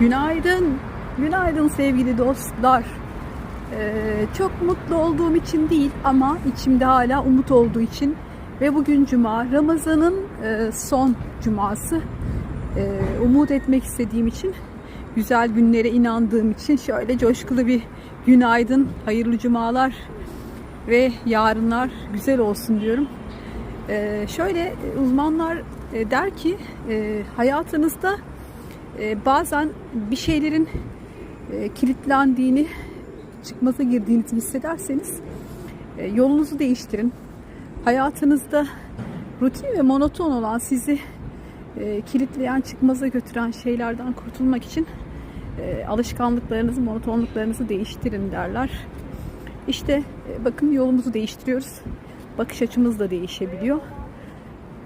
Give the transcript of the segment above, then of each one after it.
Günaydın. Günaydın sevgili dostlar. Ee, çok mutlu olduğum için değil ama içimde hala umut olduğu için ve bugün cuma Ramazan'ın e, son cuması Ee, umut etmek istediğim için güzel günlere inandığım için şöyle coşkulu bir günaydın hayırlı cumalar ve yarınlar güzel olsun diyorum. Ee, şöyle e, uzmanlar e, der ki e, hayatınızda e, bazen bir şeylerin e, kilitlendiğini, çıkmaza girdiğinizi hissederseniz e, yolunuzu değiştirin. Hayatınızda rutin ve monoton olan sizi e, kilitleyen, çıkmaza götüren şeylerden kurtulmak için e, alışkanlıklarınızı, monotonluklarınızı değiştirin derler. İşte e, bakın yolumuzu değiştiriyoruz. Bakış açımız da değişebiliyor.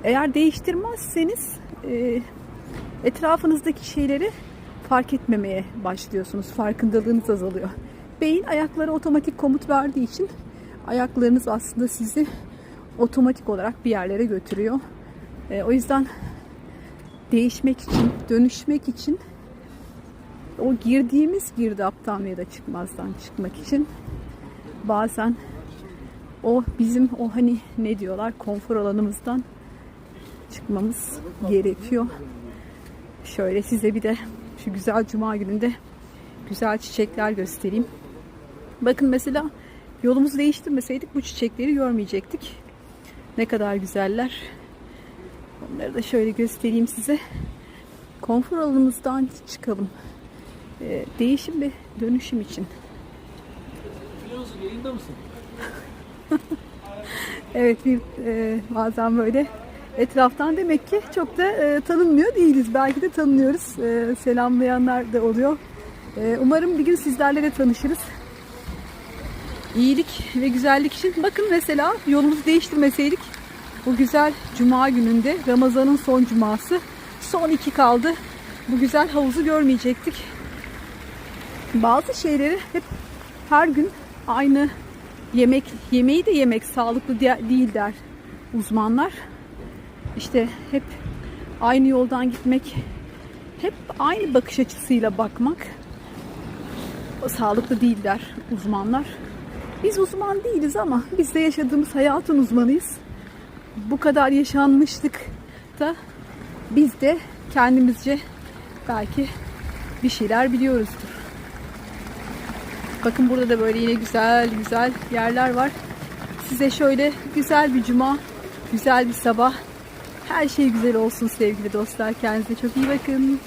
Eğer değiştirmezseniz etrafınızdaki şeyleri fark etmemeye başlıyorsunuz. Farkındalığınız azalıyor. Beyin ayaklara otomatik komut verdiği için ayaklarınız aslında sizi otomatik olarak bir yerlere götürüyor. E, o yüzden değişmek için, dönüşmek için o girdiğimiz girdaptan ya da çıkmazdan çıkmak için bazen o bizim o hani ne diyorlar konfor alanımızdan çıkmamız gerekiyor. Şöyle size bir de şu güzel cuma gününde güzel çiçekler göstereyim. Bakın mesela yolumuzu değiştirmeseydik bu çiçekleri görmeyecektik. Ne kadar güzeller. Onları da şöyle göstereyim size. Konfor alanımızdan çıkalım. Ee, değişim ve dönüşüm için. Biliyor musun yayında mısın? Evet bir e, bazen böyle etraftan demek ki çok da e, tanınmıyor değiliz. Belki de tanınıyoruz. E, selamlayanlar da oluyor. E, umarım bir gün sizlerle de tanışırız. İyilik ve güzellik için. Bakın mesela yolumuzu değiştirmeseydik bu güzel cuma gününde Ramazan'ın son cuması son iki kaldı. Bu güzel havuzu görmeyecektik. Bazı şeyleri hep her gün aynı yemek yemeği de yemek sağlıklı de- değil der uzmanlar. İşte hep aynı yoldan gitmek, hep aynı bakış açısıyla bakmak sağlıklı değil der uzmanlar. Biz uzman değiliz ama biz de yaşadığımız hayatın uzmanıyız. Bu kadar yaşanmışlık da biz de kendimizce belki bir şeyler biliyoruzdur. Bakın burada da böyle yine güzel güzel yerler var. Size şöyle güzel bir cuma, güzel bir sabah. Her şey güzel olsun sevgili dostlar. Kendinize çok iyi bakın.